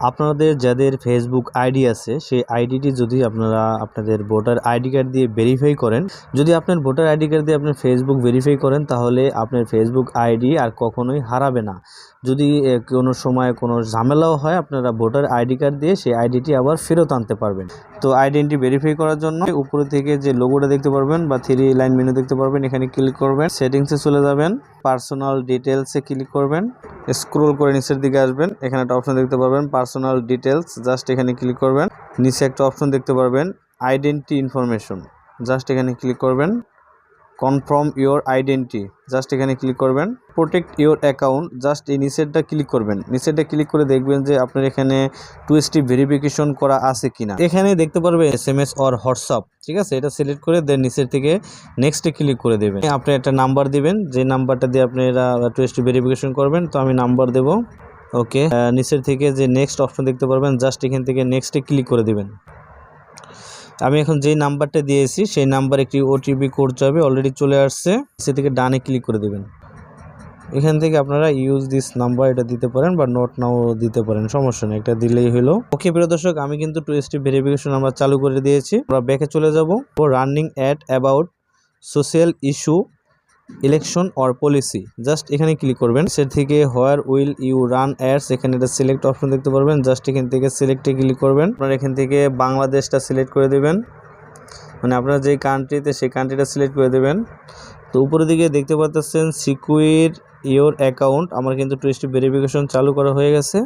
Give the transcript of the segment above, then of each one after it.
আপনাদের যাদের Facebook ID আছে, সেই আইডিটি যদি আপনারা আপনাদের ভোটার আইডি কার্ড দিয়ে ভেরিফাই করেন, যদি আপনার ভোটার আইডি কার্ড দিয়ে আপনার ফেসবুক ভেরিফাই করেন, তাহলে আপনার ফেসবুক আইডি আর কখনোই হারাবে না। যদি কোনো সময় কোনো ঝামেলাও হয়, আপনারা ভোটার আইডি কার্ড দিয়ে সেই আইডিটি আবার ফেরত আনতে পারবেন। তো আইডেন্টি ভেরিফাই করার জন্য উপরে থেকে যে লোগোটা দেখতে পারবেন বা থ্রি লাইন মেনু দেখতে পারবেন, এখানে ক্লিক করবেন সেটিংসে চলে যাবেন পার্সোনাল ডিটেলসে ক্লিক করবেন স্ক্রোল করে নিচের দিকে আসবেন, এখানে একটা অপশন দেখতে পারবেন পার্সোনাল ডিটেলস জাস্ট এখানে ক্লিক করবেন। নিচে একটা অপশন দেখতে পারবেন আইডেন্টি ইনফরমেশন জাস্ট এখানে ক্লিক করবেন কনফার্ম ইওর আইডেন্টি জাস্ট এখানে ক্লিক করবেন প্রোটেক্ট ইওর অ্যাকাউন্ট জাস্ট এই নিচেরটা ক্লিক করবেন। নিচেরটা ক্লিক করে দেখবেন যে আপনার এখানে টু স্টেপ ভেরিফিকেশন করা আছে কিনা। এখানে দেখতে পারবে S M S or WhatsApp ঠিক আছে? এটা সিলেক্ট করে দেন নিচের থেকে নেক্সটে ক্লিক করে দেবেন। আপনি একটা নাম্বার দিবেন। যে নাম্বারটা দিয়ে আপনারা টু স্টেপ ভেরিফিকেশন করবেন, তো আমি নাম্বার দেবো। ওকে। নিচের থেকে যে নেক্সট অপশন দেখতে পারবেন জাস্ট এখান থেকে নেক্সটে ক্লিক করে দিবেন। আমি এখন যেই নাম্বারটা দিয়েছি, সেই নাম্বার একটি ওটিপি কোড যাবে অলরেডি চলে আসছে। সে থেকে ডানে ক্লিক করে দেবেন। এখান থেকে আপনারা ইউজ দিস নাম্বার এটা দিতে পারেন বা নোট নাও দিতে পারেন, সমস্যা নেই, এটা দিলেই হলো। ওকে, প্রিয় দর্শক, আমি কিন্তু টু স্টেপ ভেরিফিকেশন আমরা চালু করে দিয়েছি। আমরা ব্যাকে চলে যাব। Running at about social issue election or policy just এখানে ক্লিক করবেন। সে থেকে where will you run ads এখানে এটা সিলেক্ট অপশন দেখতে পারবেন। জাস্ট এখান থেকে সিলেক্টে ক্লিক করবেন। আপনারা এখান থেকে বাংলাদেশটা সিলেক্ট করে দেবেন। মানে আপনারা যেই কান্ট্রিতে সেই কান্ট্রিটা সিলেক্ট করে দেবেন। তো উপরের দিকে দেখতে পাচ্ছেন সিকিউর ইওর অ্যাকাউন্ট আমার কিন্তু টুরিস্ট ভেরিফিকেশন চালু করা হয়ে গেছে।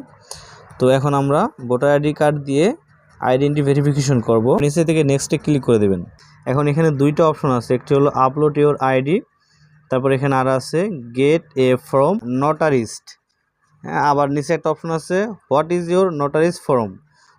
তো এখন আমরা ভোটার আইডি কার্ড দিয়ে আইডেন্টি ভেরিফিকেশন করব। নিচে থেকে নেক্সটে ক্লিক করে দেবেন। এখন এখানে দুইটা অপশন আছে। একটি হলো আপলোড ইওর আইডি তারপর এখানে আর আছে গেট এ ফর্ম নোটারিস্ট হ্যাঁ আবার নিচে একটা অপশন আছে what is your notaries form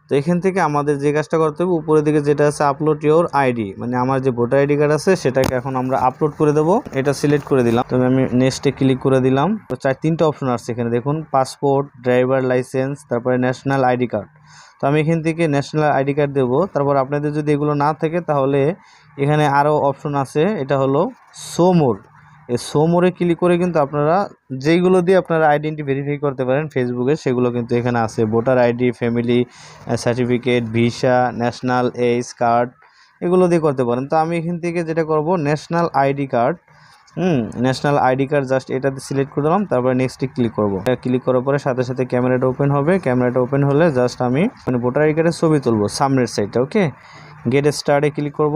তো এখান থেকে আমাদের যে কাজটা করতে হবে, উপরের দিকে যেটা আছে আপলোড ইওর আইডি মানে আমার যে ভোটার আইডি কার্ড আছে, সেটাকে এখন আমরা আপলোড করে দেবো। এটা সিলেক্ট করে দিলাম। তবে আমি নেক্সটে ক্লিক করে দিলাম। তো চার, তিনটা অপশন আসছে এখানে। দেখুন পাসপোর্ট ড্রাইভার লাইসেন্স তারপরে ন্যাশনাল আইডি কার্ড তো আমি এখান থেকে ন্যাশনাল আইডি কার্ড দেবো। তারপর আপনাদের যদি এগুলো না থাকে, তাহলে এখানে আরও অপশন আছে। এটা হলো সোমোর এই সোমোরে ক্লিক করে কিন্তু আপনারা যেইগুলো দিয়ে আপনারা আইডেন্টি ভেরিফাই করতে পারেন ফেসবুকে সেগুলো কিন্তু এখানে আছে। Voter ID family certificate visa national ace card এগুলো দিয়ে করতে পারেন। তো আমি এখান থেকে যেটা করব national ID card hmm national ID card just এটাতে সিলেক্ট করে দিলাম, তারপরে নেক্সটে ক্লিক করব। ক্লিক করার পরে সাথে সাথে ক্যামেরাটা ওপেন হবে। ক্যামেরাটা ওপেন হলে জাস্ট আমি মানে ভোটার আইডি কার্ডের ছবি তুলবো, সামনের সাইডটা ওকে গেট স্টার্টে ক্লিক করব।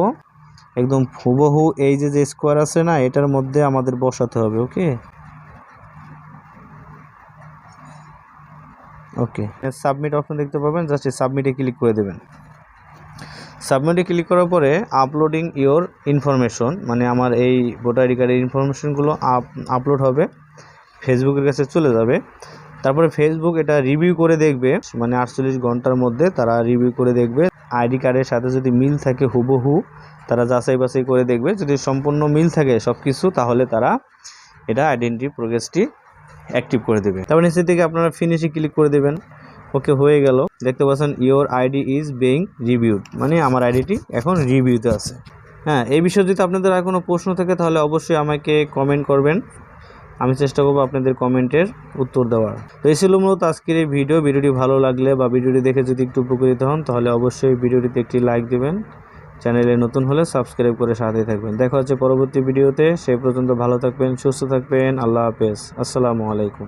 একদম হুবহু এই যে যে স্কোয়ার আছে না, এটার মধ্যে আমাদের বসাতে হবে ওকে ওকে সাবমিট অপশন দেখতে পাবেন জাস্ট সাবমিটে ক্লিক করে দেবেন। সাবমিটে ক্লিক করার পরে আপলোডিং ইওর ইনফরমেশন মানে আমার এই ভোটার আইডি কার্ডের ইনফরমেশনগুলো আপ আপলোড হবে ফেসবুকের কাছে চলে যাবে। তারপরে ফেসবুক এটা রিভিউ করে দেখবে মানে আটচল্লিশ ঘণ্টার মধ্যে তারা রিভিউ করে দেখবে। আইডি কার্ডের সাথে যদি মিল থাকে হুবহু, তারা যাচাই বাছাই করে দেখবে। যদি সম্পূর্ণ মিল থাকে সব কিছু তাহলে তারা এটা আইডেন্টি প্রোগ্রেসটি অ্যাক্টিভ করে দেবে। তারপর নিচের দিকে আপনারা ফিনিশে ক্লিক করে দেবেন। ওকে, হয়ে গেল। দেখতে পাচ্ছেন your ID is being reviewed মানে আমার আইডিটি এখন রিভিউতে আছে। হ্যাঁ এই বিষয়ে যদি আপনাদের আর কোনো প্রশ্ন থাকে, তাহলে অবশ্যই আমাকে কমেন্ট করবেন। আমি চেষ্টা করব আপনাদের কমেন্টের উত্তর দেওয়ার। তো এই ছিল মূলত আজকের এই ভিডিও। ভিডিওটি ভালো লাগলে বা ভিডিওটি দেখে যদি একটু উপকৃত হন, তাহলে অবশ্যই ভিডিওটিতে একটি লাইক দেবেন। চ্যানেলে নতুন হলে সাবস্ক্রাইব করে সাথে থাকবেন। দেখা হচ্ছে পরবর্তী ভিডিওতে। সেই পর্যন্ত ভালো থাকবেন, সুস্থ থাকবেন। আল্লাহ হাফেজ। আসসালামু আলাইকুম।